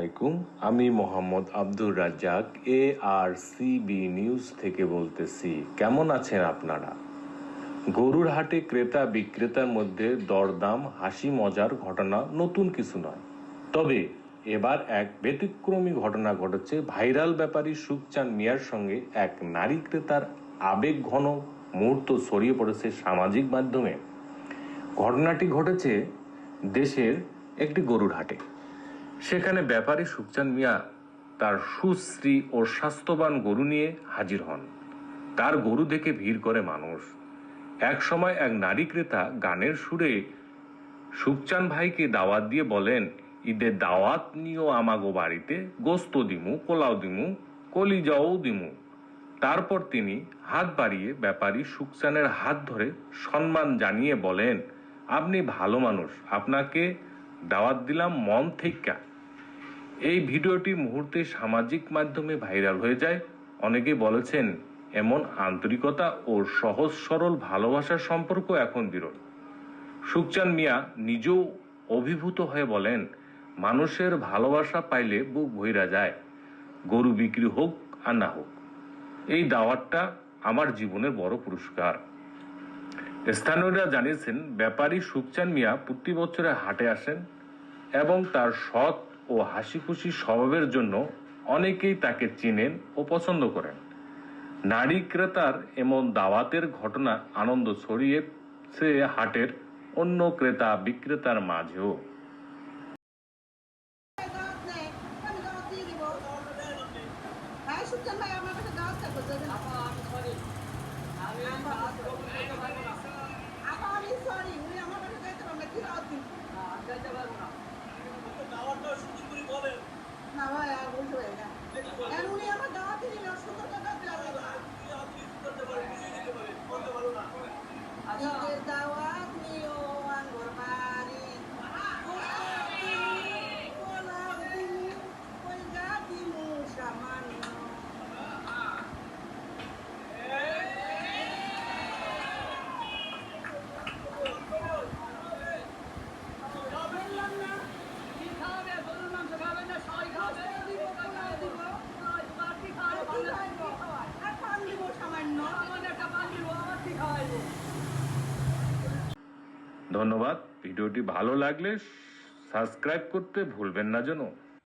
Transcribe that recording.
আলাইকুম। আমি Mohammad Abdur Razzak A R CB news থেকে বলতেছি। কেমন আছেন আপনারা? গরুর হাটে ক্রেতা বিক্রেতার মধ্যে দরদাম, হাসি মজার ঘটনা নতুন কিছু নয়। তবে এবার এক ব্যতিক্রমী ঘটনা ঘটেছে। ভাইরাল ব্যাপারী সুখচান মিয়ার সঙ্গে এক নারী ক্রেতার আবেগ ঘন মুহূর্ত ছড়িয়ে পড়েছে সামাজিক মাধ্যমে। ঘটনাটি ঘটেছে দেশের একটি গরুর হাটে। সেখানে ব্যাপারী সুখচান মিয়া তার সুশ্রী ও স্বাস্থ্যবান গরু নিয়ে হাজির হন। তার গরু দেখে ভিড় করে মানুষ। এক সময় এক নারী ক্রেতা গানের সুরে সুখচান ভাইকে দাওয়াত দিয়ে বলেন ঈদের দাওয়াত নিয়েও আমাগো বাড়িতে, গোস্ত দিমু কোলাও দিমু, কলিজাও দিমু। তারপর তিনি হাত বাড়িয়ে ব্যাপারী সুকচানের হাত ধরে সম্মান জানিয়ে বলেন, আপনি ভালো মানুষ, আপনাকে দাওয়াত দিলাম মন থেকে এই ভিডিওটি মুহূর্তে সামাজিক মাধ্যমে ভাইরাল হয়ে যায়। অনেকে বলেছেন, এমন আন্তরিকতা ও সহজ সরল ভালোবাসার সম্পর্ক এখন বিরল। সুকচান মিয়া নিজেও অভিভূত হয়ে বলেন, মানুষের ভালোবাসা পাইলে বুক ভইরা যায়, গরু বিক্রি হোক আর না হোক। এই দাওয়াতটা আমার জীবনের বড় পুরস্কার। স্থানীয়রা জানিয়েছেন, ব্যাপারী সুকচান মিয়া প্রতি বছরে হাটে আসেন এবং তার সৎ ও হাসি খুশি স্বভাবের জন্য অনেকেই তাকে চিনেন ও পছন্দ করেন। নারী ক্রেতার এমন দাওয়াতের ঘটনা আনন্দ ছড়িয়েছে হাটের অন্য ক্রেতা বিক্রেতার মাঝেও। ভাই আমার কাছে দাওয়াত থাকবে তো আপা আমি সরি উনি আমার কাছে যাইতে পারবে কি দাওয়াত দিন না ভাই আর বলতে পারি না আর উনি আমার দাওয়াত দিলেন সুন্দর দাওয়াত ঈদের দাওয়াত নিও আঙ্গুর বাড়ি পোলাও দিমু কলগা দিমু সামান্য বললাম না কি খাইবো? আর পান দিব সামান্য ধন্যবাদ। ভিডিওটি ভালো লাগলে সাবস্ক্রাইব করতে ভুলবেন না যেন